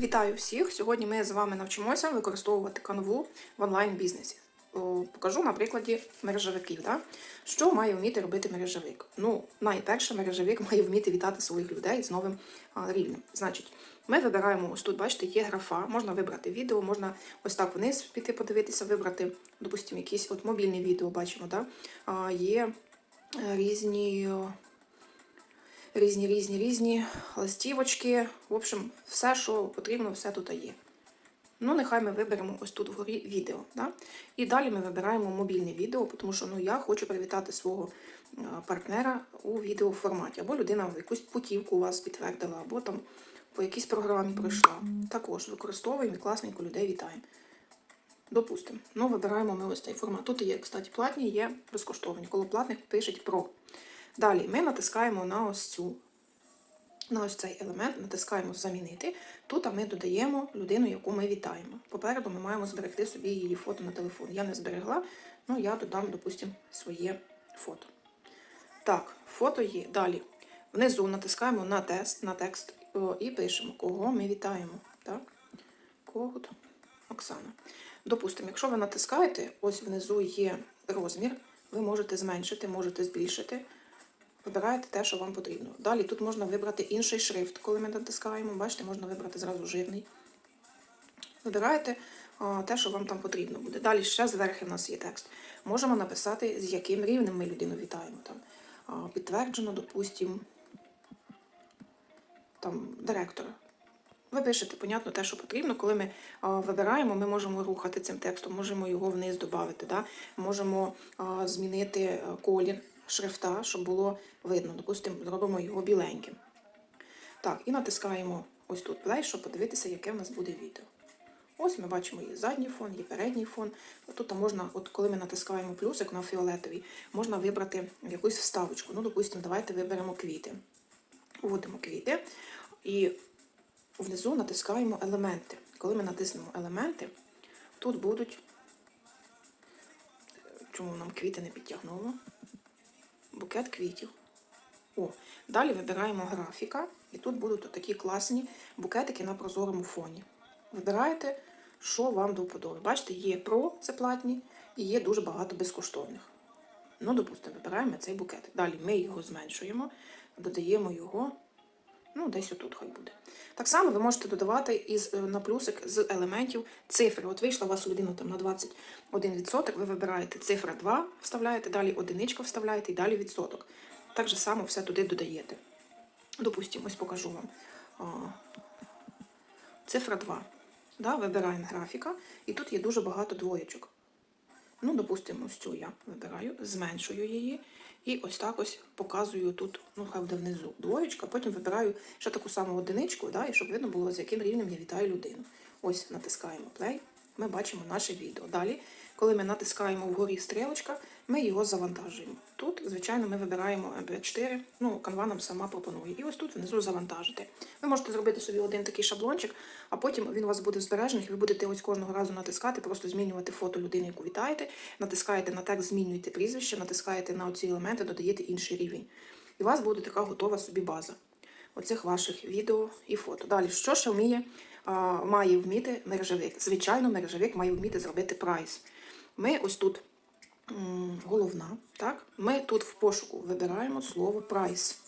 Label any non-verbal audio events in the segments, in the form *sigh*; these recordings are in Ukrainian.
Вітаю всіх! Сьогодні ми з вами навчимося використовувати канву в онлайн-бізнесі. Покажу на прикладі мережевиків. Да? Що має вміти робити мережевик? Ну, найперше, мережевик має вміти вітати своїх людей з новим а, рівнем. Значить, ми вибираємо ось тут, бачите, є графа, можна вибрати відео, можна ось так вниз піти подивитися, вибрати, допустимо, якісь от мобільне відео бачимо. Да? А, є е, різні. Різні, різні, різні листівочки. В общем, все, що потрібно, все тут є. Ну, нехай ми виберемо ось тут вгорі відео. Да? І далі ми вибираємо мобільне відео, тому що ну, я хочу привітати свого е, партнера у відеоформаті. Або людина якусь путівку у вас підтвердила, або там по якійсь програмі пройшла. Також використовуємо і класненько людей вітаємо. Допустимо. Ну, вибираємо ми ось цей формат. Тут є, кстати, платні, є безкоштовні. Коло платних пишуть про. Далі ми натискаємо на ось цю. На ось цей елемент натискаємо Замінити. Тут ми додаємо людину, яку ми вітаємо. Попереду ми маємо зберегти собі її фото на телефон. Я не зберегла, ну я додам, допустимо, своє фото. Так, фото є. Далі. Внизу натискаємо на тест, на текст і пишемо, кого ми вітаємо. Так? Когут Оксана. Допустимо, якщо ви натискаєте, ось внизу є розмір, ви можете зменшити, можете збільшити. Вибираєте те, що вам потрібно. Далі тут можна вибрати інший шрифт, коли ми натискаємо. Бачите, можна вибрати зразу жирний. Вибираєте те, що вам там потрібно буде. Далі ще зверху в нас є текст. Можемо написати, з яким рівнем ми людину вітаємо. Там, підтверджено, допустимо, там, директора. Ви пишете, понятно, те, що потрібно. Коли ми а, вибираємо, ми можемо рухати цим текстом, можемо його вниз додати, да? можемо а, змінити е, колір шрифта, щоб було видно. Допустимо, зробимо його біленьким. Так, і натискаємо ось тут play, щоб подивитися, яке в нас буде відео. Ось ми бачимо є задній фон, є передній фон. Тут можна, от коли ми натискаємо плюсик на фіолетовий, можна вибрати якусь вставочку. Ну, допустимо, давайте виберемо квіти. Вводимо квіти і внизу натискаємо елементи. Коли ми натиснемо елементи, тут будуть. Чому нам квіти не підтягнуло? Букет квітів. О, далі вибираємо графіка, і тут будуть такі класні букетики на прозорому фоні. Вибираєте, що вам до вподоби. Бачите, є про це платні і є дуже багато безкоштовних. Ну, допустимо, вибираємо цей букет. Далі ми його зменшуємо, додаємо його, ну, десь отут хай буде. Так само ви можете додавати із, е, на плюсик з елементів цифри. От вийшла у вас людина там на 21%, ви вибираєте цифра 2, вставляєте, далі одиничка вставляєте і далі відсоток. Так же само все туди додаєте. Допустимо, ось покажу вам. Цифра 2. Да, вибираємо графіка, і тут є дуже багато двоєчок. Ну, допустимо, ось цю я вибираю, зменшую її. І ось так ось показую тут, ну, хай буде внизу двоєчка, потім вибираю ще таку саму одиничку, да, і щоб видно було, з яким рівнем я вітаю людину. Ось натискаємо play, ми бачимо наше відео. Далі, коли ми натискаємо вгорі стрілочка, ми його завантажуємо. Тут, звичайно, ми вибираємо MP4, ну, канва нам сама пропонує. І ось тут внизу завантажити. Ви можете зробити собі один такий шаблончик, а потім він у вас буде збережений, і ви будете ось кожного разу натискати, просто змінювати фото людини, яку вітаєте, натискаєте на текст, змінюєте прізвище, натискаєте на оці елементи, додаєте інший рівень. І у вас буде така готова собі база оцих ваших відео і фото. Далі, що ще вміє, а, має вміти мережевик? Звичайно, мережевик має вміти зробити прайс. Ми ось тут головна, так? Ми тут в пошуку вибираємо слово прайс.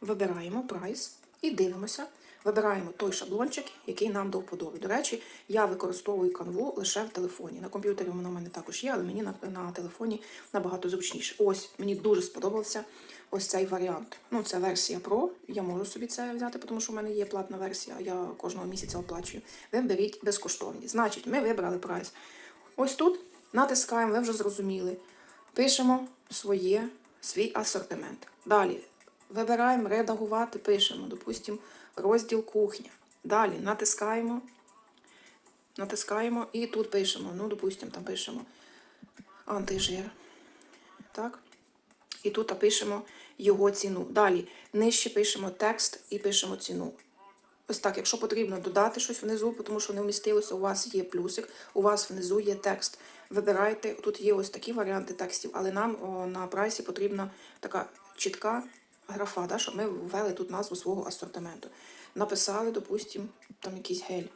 Вибираємо прайс і дивимося. Вибираємо той шаблончик, який нам до вподоби. До речі, я використовую канву лише в телефоні. На комп'ютері воно в мене також є, але мені на, на телефоні набагато зручніше. Ось мені дуже сподобався ось цей варіант. Ну, це версія Pro. Я можу собі це взяти, тому що в мене є платна версія, я кожного місяця оплачую. Ви беріть безкоштовні. Значить, ми вибрали прайс. Ось тут натискаємо, ви вже зрозуміли. Пишемо своє, свій асортимент. Далі вибираємо редагувати, пишемо, допустимо, розділ кухня. Далі натискаємо, натискаємо і тут пишемо, ну, допустимо, там пишемо антижир. Так? І тут пишемо його ціну. Далі нижче пишемо текст і пишемо ціну. Ось так, якщо потрібно додати щось внизу, тому що не вмістилося, у вас є плюсик, у вас внизу є текст. Вибирайте, тут є ось такі варіанти текстів, але нам о, на прайсі потрібна така чітка графа, да, щоб ми ввели тут назву свого асортименту. Написали, допустимо, там якийсь гель.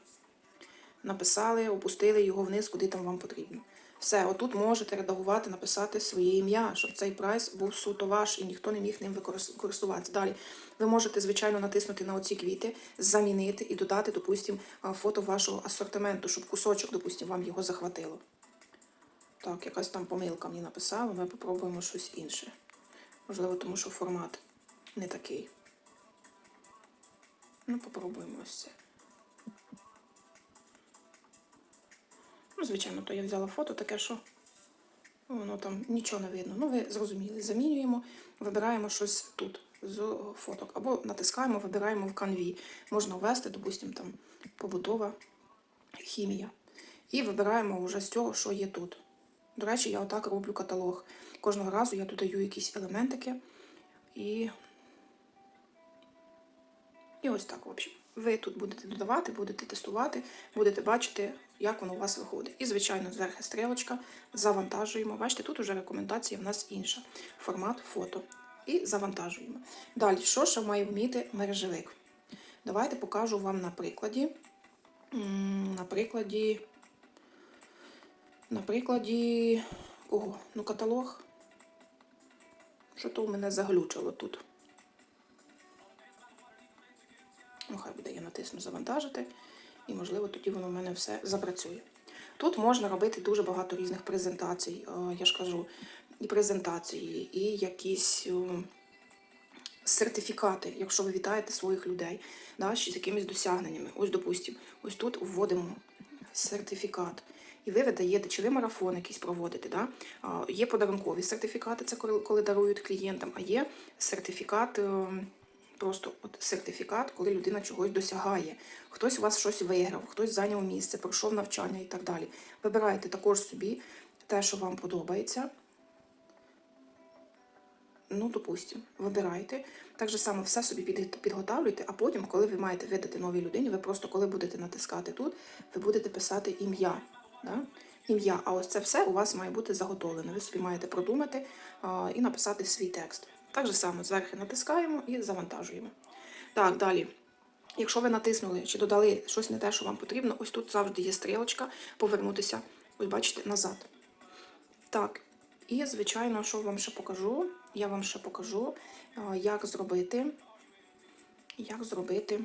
Написали, опустили його вниз, куди там вам потрібно. Все, отут можете редагувати, написати своє ім'я, щоб цей прайс був суто ваш і ніхто не міг ним використ- користуватися. Далі ви можете, звичайно, натиснути на оці квіти, замінити і додати, допустимо, фото вашого асортименту, щоб кусочок, допустимо, вам його захватило. Так, якась там помилка мені написала, ми попробуємо щось інше. Можливо, тому що формат не такий. Ну, попробуємо ось це. Ну, звичайно, то я взяла фото таке, що воно там нічого не видно. Ну, ви зрозуміли, замінюємо, вибираємо щось тут з фоток. Або натискаємо, вибираємо в канві. Можна ввести, допустимо, там побутова хімія. І вибираємо вже з цього, що є тут. До речі, я отак роблю каталог. Кожного разу я додаю якісь елементики і. І ось так, в общем. Ви тут будете додавати, будете тестувати, будете бачити, як воно у вас виходить. І, звичайно, зверху стрілочка, завантажуємо. Бачите, тут вже рекомендація в нас інша. Формат фото. І завантажуємо. Далі, що ще має вміти мережевик? Давайте покажу вам на прикладі. На прикладі. На прикладі. Кого? Ну, каталог. Що то у мене заглючило тут? Натисну завантажити, і, можливо, тоді воно в мене все запрацює. Тут можна робити дуже багато різних презентацій, е, я ж кажу, і презентації, і якісь е, сертифікати, якщо ви вітаєте своїх людей да, з якимись досягненнями. Ось, допустимо, ось тут вводимо сертифікат. І ви видаєте, чи ви марафон якийсь проводите. Да? Є подарункові сертифікати, це коли, дарують клієнтам, а є сертифікат, е, просто от сертифікат, коли людина чогось досягає. Хтось у вас щось виграв, хтось зайняв місце, пройшов навчання і так далі. Вибирайте також собі те, що вам подобається. Ну, допустимо, вибирайте. Так же само все собі під- підготавлюйте, а потім, коли ви маєте видати новій людині, ви просто коли будете натискати тут, ви будете писати ім'я. Да? Ім'я. А ось це все у вас має бути заготовлене. Ви собі маєте продумати а, і написати свій текст. Так же само зверху натискаємо і завантажуємо. Так, далі. Якщо ви натиснули чи додали щось не те, що вам потрібно, ось тут завжди є стрілочка повернутися, ось бачите, назад. Так, і, звичайно, що вам ще покажу? Я вам ще покажу, як зробити. Як зробити.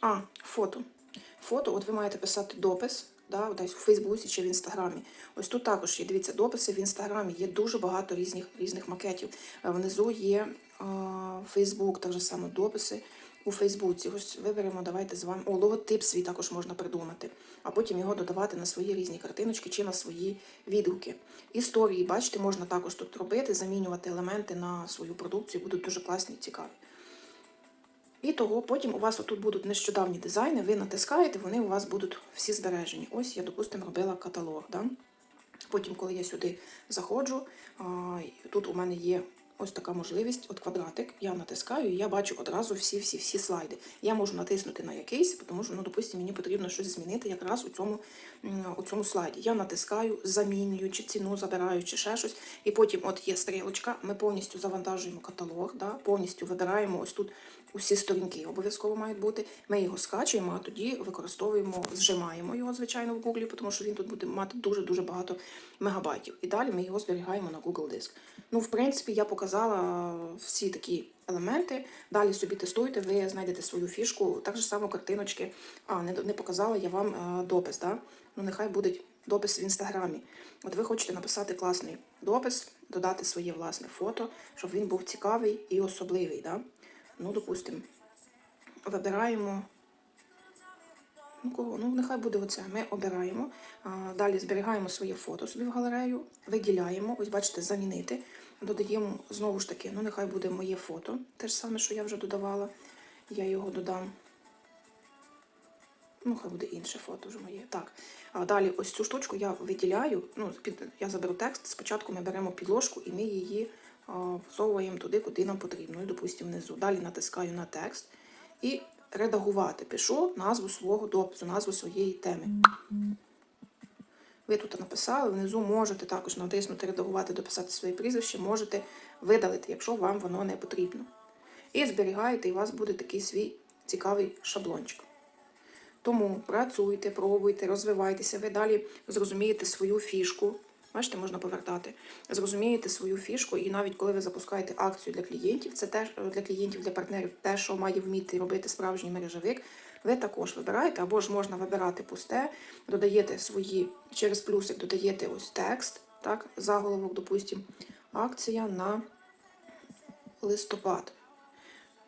А, фото. Фото, от ви маєте писати допис, да, десь у Фейсбуці чи в Інстаграмі. Ось тут також є, дивіться, дописи в Інстаграмі. Є дуже багато різних, різних макетів. Е, Внизу є а, Фейсбук, так же само дописи у Фейсбуці. Ось виберемо, давайте з вами. О, логотип свій також можна придумати, а потім його додавати на свої різні картиночки чи на свої відгуки. Історії, бачите, можна також тут робити, замінювати елементи на свою продукцію, будуть дуже класні і цікаві. І того потім у вас отут будуть нещодавні дизайни, ви натискаєте, вони у вас будуть всі збережені. Ось я, допустимо, робила каталог. Да? Потім, коли я сюди заходжу, тут у мене є ось така можливість, от квадратик, я натискаю і я бачу одразу всі-всі-всі слайди. Я можу натиснути на якийсь, тому що, ну, допустимо, мені потрібно щось змінити якраз у цьому, у цьому слайді. Я натискаю, замінюю, чи ціну забираю, чи ще щось. І потім от є стрілочка, ми повністю завантажуємо каталог, да? повністю вибираємо ось тут усі сторінки обов'язково мають бути. Ми його скачуємо, а тоді використовуємо, зжимаємо його, звичайно, в Google, тому що він тут буде мати дуже-дуже багато мегабайтів. І далі ми його зберігаємо на Google Диск. Ну, в принципі, я показала всі такі елементи. Далі собі тестуйте, ви знайдете свою фішку. Так же само картиночки. А, не, не показала я вам е, допис. Да? Ну, нехай буде допис в інстаграмі. От ви хочете написати класний допис, додати своє власне фото, щоб він був цікавий і особливий. Да? Ну, допустимо, вибираємо. Ну, кого? Ну, нехай буде оце. Ми обираємо. Далі зберігаємо своє фото собі в галерею, виділяємо, ось бачите, замінити. Додаємо знову ж таки, ну нехай буде моє фото. Те ж саме, що я вже додавала. Я його додам. Ну, хай буде інше фото вже моє. Так. А далі ось цю штучку я виділяю. Ну, під, я заберу текст. Спочатку ми беремо підложку і ми її всовуємо туди, куди нам потрібно. Ну, допустимо, внизу. Далі натискаю на текст і редагувати. Пишу назву свого допису, назву своєї теми. Ви тут написали, внизу можете також натиснути редагувати, дописати своє прізвище, можете видалити, якщо вам воно не потрібно. І зберігаєте, і у вас буде такий свій цікавий шаблончик. Тому працюйте, пробуйте, розвивайтеся, ви далі зрозумієте свою фішку. Бачите, можна повертати. Зрозумієте свою фішку, і навіть коли ви запускаєте акцію для клієнтів, це теж для клієнтів, для партнерів, те, що має вміти робити справжній мережевик, ви також вибираєте, або ж можна вибирати пусте, додаєте свої, через плюсик додаєте ось текст, так, заголовок, допустимо, акція на листопад.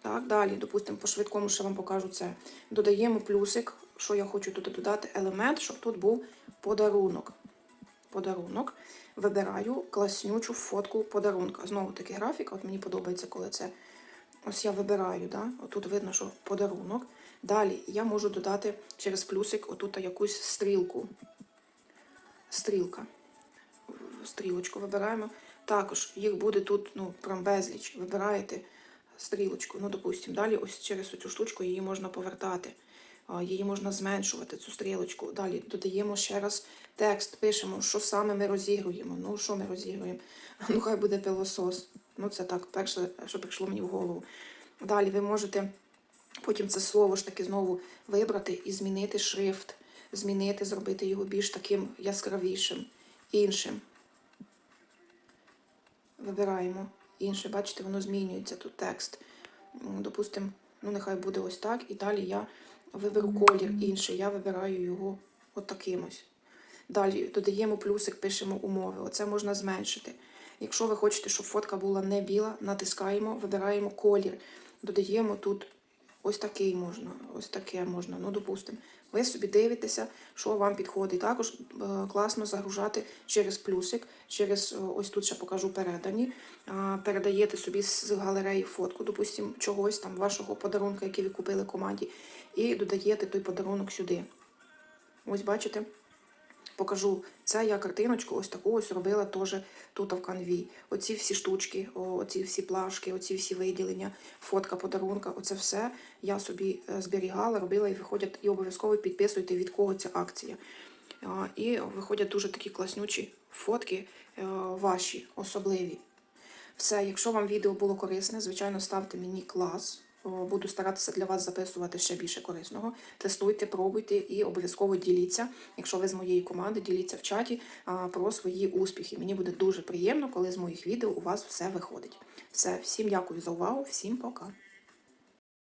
Так, далі, допустимо, по швидкому ще вам покажу це. Додаємо плюсик, що я хочу тут додати елемент, щоб тут був подарунок. Подарунок. Вибираю класнючу фотку подарунка. Знову таки графіка. От мені подобається, коли це. Ось я вибираю, да? отут видно, що подарунок. Далі я можу додати через плюсик отут якусь стрілку. Стрілка. Стрілочку вибираємо. Також їх буде тут ну, прям безліч. Вибираєте стрілочку. Ну, допустимо, далі ось через цю штучку її можна повертати. Її можна зменшувати, цю стрілочку. Далі додаємо ще раз текст, пишемо, що саме ми розігруємо. Ну, що ми розігруємо? *laughs* Ну, хай буде пилосос. Ну, це так, перше, що прийшло мені в голову. Далі ви можете потім це слово ж таки знову вибрати і змінити шрифт, змінити, зробити його більш таким яскравішим, іншим. Вибираємо інше, бачите, воно змінюється тут текст. Допустимо, ну нехай буде ось так. І далі я виберу колір інший, я вибираю його от ось. Далі додаємо плюсик, пишемо умови. Оце можна зменшити. Якщо ви хочете, щоб фотка була не біла, натискаємо, вибираємо колір. Додаємо тут ось такий можна, ось таке можна. Ну, допустимо, ви собі дивитеся, що вам підходить. Також е, класно загружати через плюсик, через е, ось тут ще покажу передані. Передаєте собі з галереї фотку, допустимо, чогось там, вашого подарунка, який ви купили команді, і додаєте той подарунок сюди. Ось бачите. Покажу. Це я картиночку ось таку ось робила теж тут в канві. Оці всі штучки, оці всі плашки, оці всі виділення, фотка подарунка, оце все я собі е, зберігала, робила і виходять, і обов'язково підписуйте, від кого ця акція. І виходять дуже такі класнючі фотки е, ваші, особливі. Все, якщо вам відео було корисне, звичайно, ставте мені клас. О, Буду старатися для вас записувати ще більше корисного. Тестуйте, пробуйте і обов'язково діліться. Якщо ви з моєї команди, діліться в чаті про свої успіхи. Мені буде дуже приємно, коли з моїх відео у вас все виходить. Все, всім дякую за увагу, всім пока.